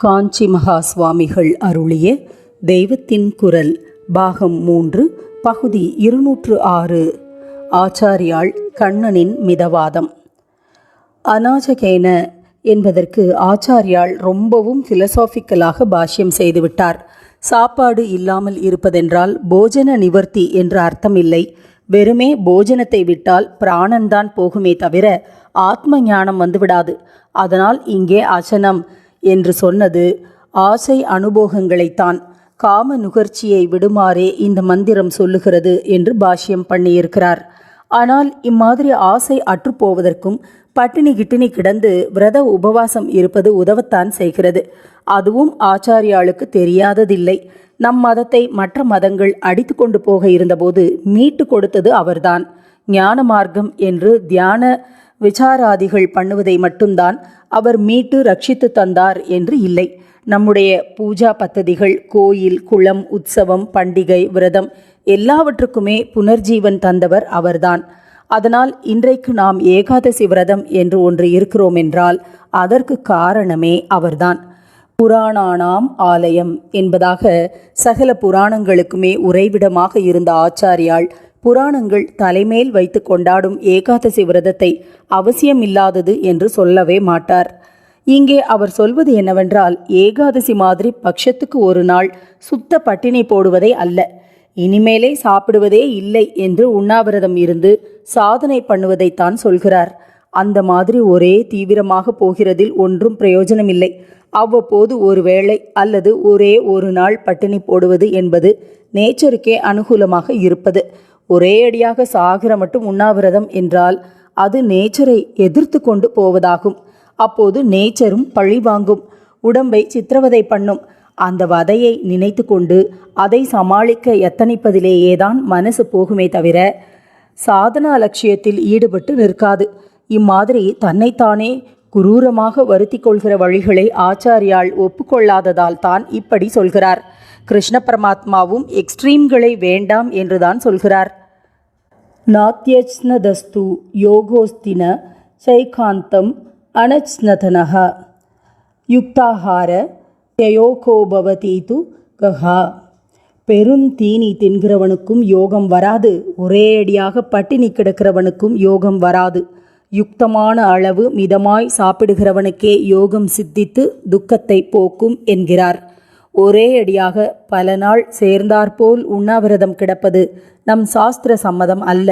காஞ்சி மகா சுவாமிகள் அருளிய தெய்வத்தின் குரல் பாகம் மூன்று பகுதி இருநூற்று ஆறு. ஆச்சாரியாள் கண்ணனின் மிதவாதம். அநாஜகேன என்பதற்கு ஆச்சாரியாள் ரொம்பவும் பிலசாபிக்கலாக பாஷ்யம் செய்துவிட்டார். சாப்பாடு இல்லாமல் இருப்பதென்றால் போஜன நிவர்த்தி என்று அர்த்தமில்லை. வெறுமே போஜனத்தை விட்டால் பிராணன்தான் போகுமே தவிர ஆத்ம ஞானம் வந்துவிடாது. அதனால் இங்கே அசனம் என்று சொன்னது. ஆசை அனுபோகங்களைத்தான். காம நுகர்ச்சியை விடுமாறே இந்த மந்திரம் சொல்லுகிறது என்று பாஷ்யம் பண்ணியிருக்கிறார். ஆனால் இம்மாதிரி ஆசை அற்றுப்போவதற்கும் பட்டினி கிட்டினி கிடந்து விரத உபவாசம் இருப்பது உதவத்தான் செய்கிறது. அதுவும் ஆச்சாரியாளுக்கு தெரியாததில்லை. நம் மதத்தை மற்ற மதங்கள் அடித்து கொண்டு போக இருந்தபோது மீட்டு கொடுத்தது அவர்தான். ஞான மார்க்கம் என்று தியான விசாராதிகள் பண்ணுவதை மட்டும்தான் அவர் மீட்டு ரட்சித்து தந்தார் என்று இல்லை. நம்முடைய பூஜா பத்ததிகள் கோயில் குளம் உற்சவம் பண்டிகை விரதம் எல்லாவற்றுக்குமே புனர்ஜீவன் தந்தவர் அவர்தான். அதனால் இன்றைக்கு நாம் ஏகாதசி விரதம் என்று ஒன்று இருக்கிறோம் என்றால் அதற்கு காரணமே அவர்தான். புராணானாம் ஆலயம் என்பதாக சகல புராணங்களுக்குமே உறைவிடமாக இருந்த ஆச்சாரியாள் புராணங்கள் தலைமேல் வைத்து கொண்டாடும் ஏகாதசி விரதத்தை அவசியமில்லாதது என்று சொல்லவே மாட்டார். இங்கே அவர் சொல்வது என்னவென்றால் ஏகாதசி மாதிரி பட்சத்துக்கு ஒரு நாள் சுத்த பட்டினி போடுவதை அல்ல. இனிமேலே சாப்பிடுவதே இல்லை என்று உண்ணாவிரதம் இருந்து சாதனை பண்ணுவதைத்தான் சொல்கிறார். அந்த மாதிரி ஒரே தீவிரமாக போகிறதில் ஒன்றும் பிரயோஜனமில்லை. அவ்வப்போது ஒரு வேளை அல்லது ஒரே ஒரு நாள் பட்டினி போடுவது என்பது நேச்சருக்கே அனுகூலமாக இருப்பது. ஒரே அடியாக சாகிற மட்டும் உண்ணாவிரதம் என்றால் அது நேச்சரை எதிர்த்து கொண்டு போவதாகும். அப்போது நேச்சரும் பழி வாங்கும். உடம்பை சித்திரவதை பண்ணும். அந்த வதையை நினைத்து கொண்டு அதை சமாளிக்க எத்தனிப்பதிலேயேதான் மனசு போகுமே தவிர சாதனா லட்சியத்தில் ஈடுபட்டு நிற்காது. இம்மாதிரி தன்னைத்தானே குரூரமாக வருத்தி கொள்கிற வழிகளை ஆச்சாரியால் ஒப்புக்கொள்ளாததால் தான் இப்படி சொல்கிறார். கிருஷ்ண பரமாத்மாவும் எக்ஸ்ட்ரீம்களை வேண்டாம் என்றுதான் சொல்கிறார். நாத்தியஸ்னதஸ்து யோகோஸ்தின சைகாந்தம் அனச்னதனக யுக்தாகார யயோகோபவதி து கஹா. பெருந்தீனி தின்கிறவனுக்கும் யோகம் வராது. ஒரேயடியாக பட்டினி கிடக்கிறவனுக்கும் யோகம் வராது. யுக்தமான அளவு மிதமாய் சாப்பிடுகிறவனுக்கே யோகம் சித்தித்து துக்கத்தை போக்கும் என்கிறார். ஒரே அடியாக பல நாள் சேர்ந்தாற்போல் உண்ணாவிரதம் கிடப்பது நம் சாஸ்திர சம்மதம் அல்ல.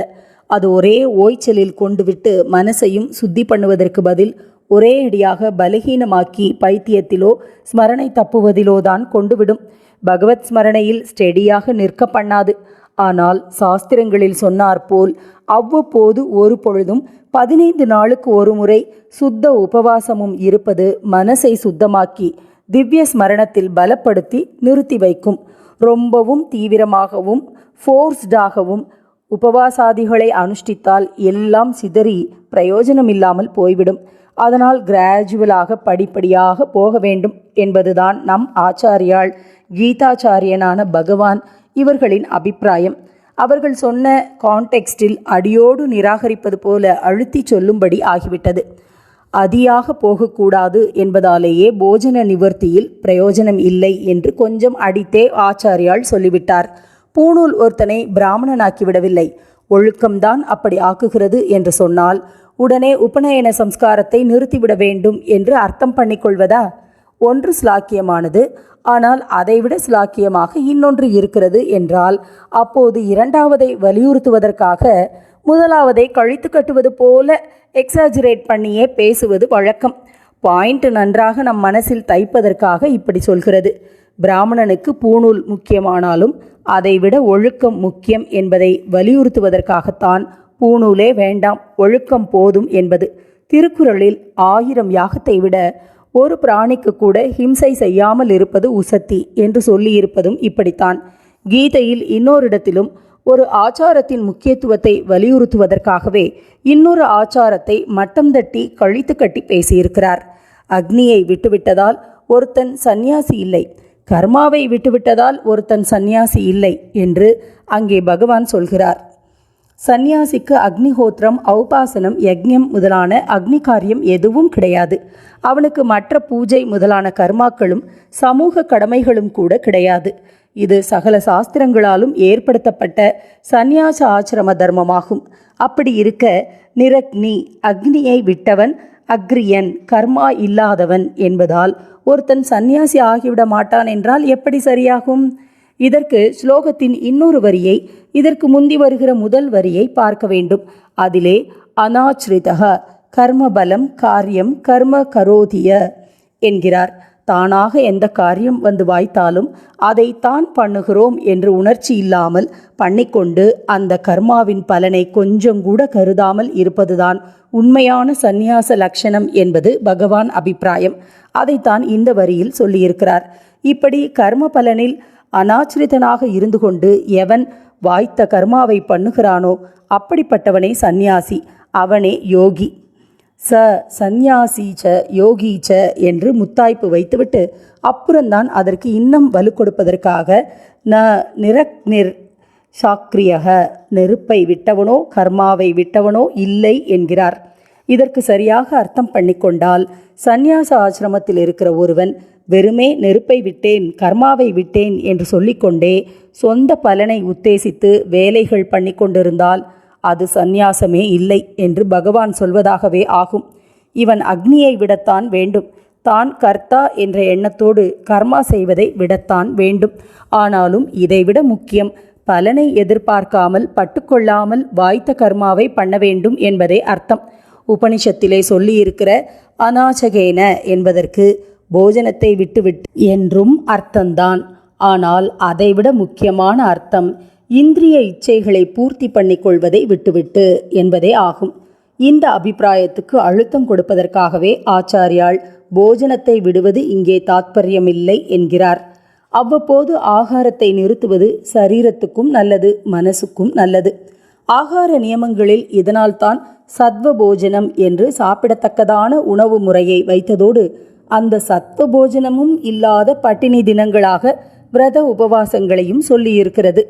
அது ஒரே ஓய்ச்சலில் கொண்டுவிட்டு மனசையும் சுத்தி பண்ணுவதற்கு பதில் ஒரே அடியாக பலகீனமாக்கி பைத்தியத்திலோ ஸ்மரணை தப்புவதிலோ தான் கொண்டுவிடும். பகவத் ஸ்மரணையில் ஸ்டெடியாக நிற்க பண்ணாது. ஆனால் சாஸ்திரங்களில் சொன்னாற்போல் அவ்வப்போது ஒரு பொழுதும் பதினைந்து நாளுக்கு ஒரு முறை சுத்த உபவாசமும் இருப்பது மனசை சுத்தமாக்கி திவ்ய ஸ்மரணத்தில் பலப்படுத்தி நிறுத்தி வைக்கும். ரொம்பவும் தீவிரமாகவும் ஃபோர்ஸ்டாகவும் உபவாசாதிகளை அனுஷ்டித்தால் எல்லாம் சிதறி பிரயோஜனமில்லாமல் போய்விடும். அதனால் கிராஜுவலாக படிப்படியாக போக வேண்டும் என்பதுதான் நம் ஆச்சாரியாள் கீதாச்சாரியனான பகவான் இவர்களின் அபிப்பிராயம். அவர்கள் சொன்ன கான்டெக்ஸ்டில் அடியோடு நிராகரிப்பது போல அழுத்தி சொல்லும்படி ஆகிவிட்டது. அதியாக போகக்கூடாது என்பதாலேயே போஜன நிவர்த்தியில் பிரயோஜனம் இல்லை என்று கொஞ்சம் அடித்தே ஆச்சாரியால் சொல்லிவிட்டார். பூணூல் ஒருத்தனை பிராமணனாக்கிவிடவில்லை. ஒழுக்கம்தான் அப்படி ஆக்குகிறது என்று சொன்னால் உடனே உபநயன சம்ஸ்காரத்தை நிறுத்திவிட வேண்டும் என்று அர்த்தம் பண்ணிக்கொள்வதா? ஒன்று ஸ்லாக்கியமானது ஆனால் அதைவிட ஸ்லாக்கியமாக இன்னொன்று இருக்கிறது என்றால் அப்போது இரண்டாவதை வலியுறுத்துவதற்காக முதலாவதை கழித்து கட்டுவது போல எக்ஸாஜுரேட் பண்ணியே பேசுவது வழக்கம். பாயிண்ட் நன்றாக நம் மனசில் தைப்பதற்காக இப்படி சொல்கிறது. பிராமணனுக்கு பூணூல் முக்கியமானாலும் அதைவிட ஒழுக்கம் முக்கியம் என்பதை வலியுறுத்துவதற்காகத்தான் பூணூலே வேண்டாம் ஒழுக்கம் போதும் என்பது. திருக்குறளில் ஆயிரம் யாகத்தை விட ஒரு பிராணிக்கு கூட ஹிம்சை செய்யாமல் இருப்பது உசத்தி என்று சொல்லியிருப்பதும் இப்படித்தான். கீதையில் இன்னொரு இடத்திலும் ஒரு ஆச்சாரத்தின் முக்கியத்துவத்தை வலியுறுத்துவதற்காகவே இன்னொரு ஆச்சாரத்தை மட்டம் தட்டி கழித்து கட்டி பேசியிருக்கிறார். அக்னியை விட்டுவிட்டதால் ஒருத்தன் சந்நியாசி இல்லை. கர்மாவை விட்டுவிட்டதால் ஒருத்தன் சந்நியாசி இல்லை என்று அங்கே பகவான் சொல்கிறார். சந்நியாசிக்கு அக்னிஹோத்திரம் ஔபாசனம் யக்ஞம் முதலான அக்னி காரியம் எதுவும் கிடையாது. அவனுக்கு மற்ற பூஜை முதலான கர்மாக்களும் சமூக கடமைகளும் கூட கிடையாது. இது சகல சாஸ்திரங்களாலும் ஏற்படுத்தப்பட்ட சந்நியாச ஆசிரம தர்மமாகும். அப்படி இருக்க நிரக்னி அக்னியை விட்டவன் அக்ரியன் கர்மா இல்லாதவன் என்பதால் ஒருத்தன் சந்நியாசி ஆகிவிட மாட்டான் என்றால் எப்படி சரியாகும்? இதற்கு ஸ்லோகத்தின் இன்னொரு வரியை இதற்கு முந்தி வருகிற முதல் வரியை பார்க்க வேண்டும். அதிலே அனாச்ரிதக கர்மபலம் காரியம் கர்ம கரோதிய என்கிறார். தானாக எந்த காரியம் வந்து வாய்த்தாலும் அதை தான் பண்ணுகிறோம் என்று உணர்ச்சி இல்லாமல் பண்ணிக்கொண்டு அந்த கர்மாவின் பலனை கொஞ்சம் கூட கருதாமல் இருப்பதுதான் உண்மையான சந்நியாச லட்சணம் என்பது பகவான் அபிப்பிராயம். அதைத்தான் இந்த வரியில் சொல்லியிருக்கிறார். இப்படி கர்ம பலனில் அனாச்சிரிதனாக இருந்து கொண்டு எவன் வாய்த்த கர்மாவை பண்ணுகிறானோ அப்படிப்பட்டவனே சந்நியாசி அவனே யோகி. ச சந்நியாசி ச யோகி ச என்று முத்தாய்ப்பு வைத்துவிட்டு அப்புறம்தான் அதற்கு இன்னும் வலு கொடுப்பதற்காக ந நிரக் நிர் சாக்ரியக நெருப்பை விட்டவனோ கர்மாவை விட்டவனோ இல்லை என்கிறார். இதற்கு சரியாக அர்த்தம் பண்ணிக்கொண்டால் சந்நியாச ஆசிரமத்தில் இருக்கிற ஒருவன் வெறுமே நெருப்பை விட்டேன் கர்மாவை விட்டேன் என்று சொல்லிக்கொண்டே சொந்த பலனை உத்தேசித்து வேலைகள் பண்ணி கொண்டிருந்தால் அது சந்நியாசமே இல்லை என்று பகவான் சொல்வதாகவே ஆகும். இவன் அக்னியை விடத்தான் வேண்டும். தான் கர்த்தா என்ற எண்ணத்தோடு கர்மா செய்வதை விடத்தான் வேண்டும். ஆனாலும் இதைவிட முக்கியம் பலனை எதிர்பார்க்காமல் பட்டுக்கொள்ளாமல் வாய்த்த கர்மாவை பண்ண வேண்டும் என்பதே அர்த்தம். உபனிஷத்திலே சொல்லியிருக்கிற அநாச்சகேன என்பதற்கு போஜனத்தை விட்டுவிட்டு என்றும் அர்த்தம்தான். ஆனால் அதைவிட முக்கியமான அர்த்தம் இந்திரிய இச்சைகளை பூர்த்தி பண்ணிக்கொள்வதை விட்டுவிட்டு என்பதே ஆகும். இந்த அபிப்பிராயத்துக்கு அழுத்தம் கொடுப்பதற்காகவே ஆச்சாரியால் போஜனத்தை விடுவது இங்கே தாத்பரியமில்லை என்கிறார். அவ்வப்போது ஆகாரத்தை நிறுத்துவது சரீரத்துக்கும் நல்லது மனசுக்கும் நல்லது. ஆகார நியமங்களில் இதனால்தான் சத்வ போஜனம் என்று சாப்பிடத்தக்கதான உணவு முறையை வைத்ததோடு அந்த சத்வ போஜனமும் இல்லாத பட்டினி தினங்களாக விரத உபவாசங்களையும் சொல்லியிருக்கிறது.